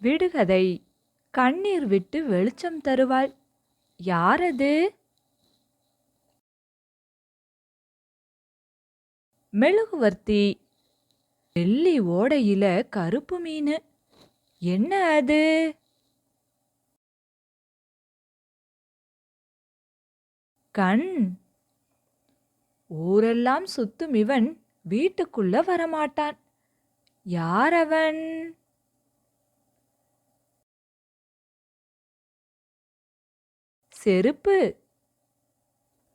விடுகதை. கண்ணீர் விட்டு வெளிச்சம் தருவாள் யாரது? மெழுகுவர்த்தி. வெள்ளி ஓடையில கருப்பு மீன். என்ன அது? கண். ஊரெல்லாம் சுத்தும் இவன் வீட்டுக்குள்ள வரமாட்டான். யார் அவன்? செருப்பு.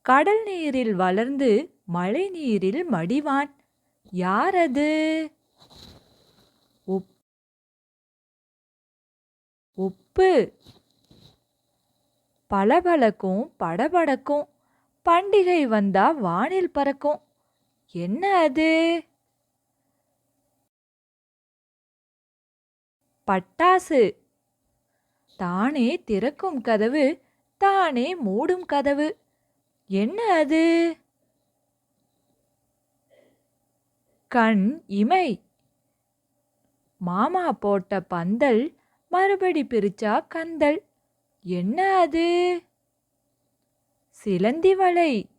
கடல் நீரில் வளர்ந்து மழை நீரில் மடிவான். யார் அது உப் உப்பு பளபளக்கும் படபடக்கும். பண்டிகை வந்தா வானில் பறக்கும். என்ன அது? பட்டாசு. தானே திறக்கும் கதவு தானே மூடும் கதவு. என்ன அது? கண் இமை. மாமா போட்ட பந்தல் மறுபடி பிரிச்சா கந்தல். என்ன அது? சிலந்தி வலை.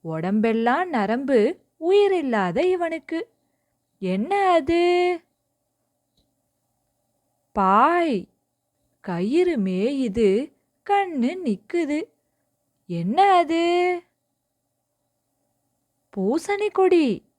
உடம்பெல்லாம் நரம்பு உயிரில்லாத இவனுக்கு. என்ன அது? பாய். கயிறு மேயுது கண்ணு நிக்குது. என்ன அது? பூசணி கொடி